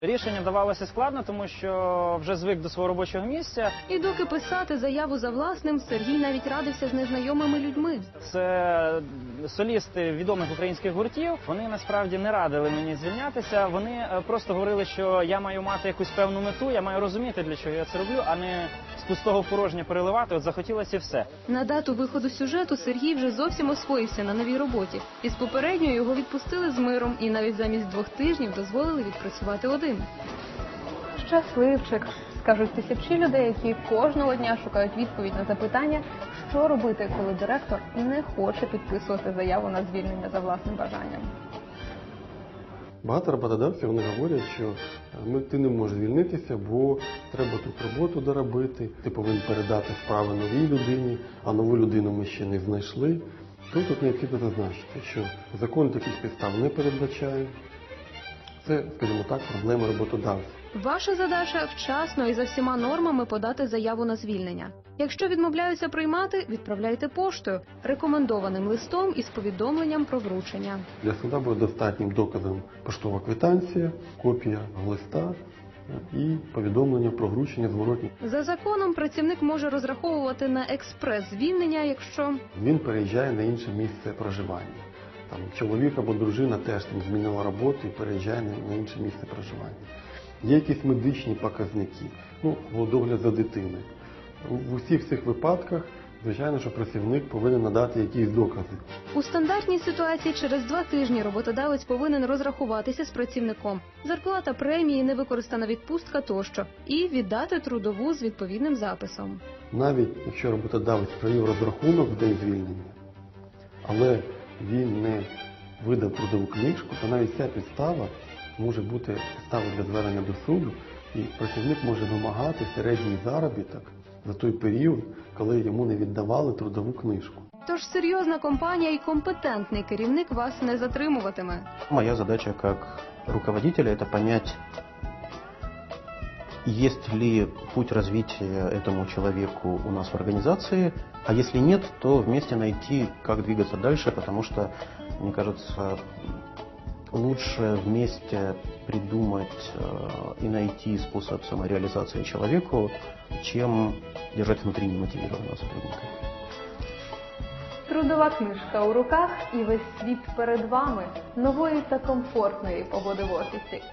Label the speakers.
Speaker 1: Рішення давалося складно, тому що вже звик до свого робочого місця.
Speaker 2: І доки писати заяву за власним, Сергій навіть радився з незнайомими людьми.
Speaker 1: Це солісти відомих українських гуртів. Вони насправді не радили мені звільнятися. Вони е, просто говорили, що я маю мати якусь певну мету, я маю розуміти, для чого я це роблю, а не з пустого в порожнє переливати. От захотілося і все.
Speaker 2: На дату виходу сюжету Сергій вже зовсім освоївся на новій роботі. Із попередньої його відпустили з миром і навіть замість двох тижнів дозволили відпрацювати один.
Speaker 3: Щасливчик, скажуть тисячі людей, які кожного дня шукають відповідь на запитання, що робити, коли директор не хоче підписувати заяву на звільнення за власним бажанням.
Speaker 4: Багато роботодавців вони говорять, що ти не можеш звільнитися, бо треба тут роботу доробити, ти повинен передати справи новій людині, а нову людину ми ще не знайшли. Тут тут необхідно зазначити, що закон таких підстав не передбачає. Це, скажімо так, проблема роботодавця.
Speaker 2: Ваша задача вчасно і за всіма нормами подати заяву на звільнення. Якщо відмовляються приймати, відправляйте поштою рекомендованим листом із повідомленням про вручення.
Speaker 4: Для суда буде достатнім доказом поштова квитанція, копія листа е, і повідомлення про вручення зворотні.
Speaker 2: За законом працівник може розраховувати на експрес-звільнення, якщо
Speaker 4: Він переїжджає на інше місце проживання. Там чоловік або дружина теж там змінила роботу і переїжджає на- на інше місце проживання. Є якісь медичні показники, ну, догляд за дитиною. У- В усіх цих випадках, звичайно, що працівник повинен надати якісь докази.
Speaker 2: у стандартній ситуації через два тижні роботодавець повинен розрахуватися з працівником, зарплата премії, невикористана відпустка тощо, і віддати трудову з відповідним записом.
Speaker 4: Навіть якщо роботодавець провів розрахунок в день звільнення, але він не видав трудову книжку, то навіть ця підстава може бути підставою для звернення до суду, і працівник може вимагати середній заробіток за той період, коли йому не віддавали трудову книжку.
Speaker 2: Тож серйозна компанія і компетентний керівник вас не затримуватиме.
Speaker 5: Моя задача как руководителя это понять, есть ли путь развития этому человеку у нас в организации, а если нет, то вместе найти, как двигаться дальше, потому что, мне кажется, лучше вместе придумать э, и найти способ самореализации человеку, чем держать внутри немотивированного сотрудника.
Speaker 3: Трудова книжка у руках і весь світ перед вами нової та комфортної погоди в офісі.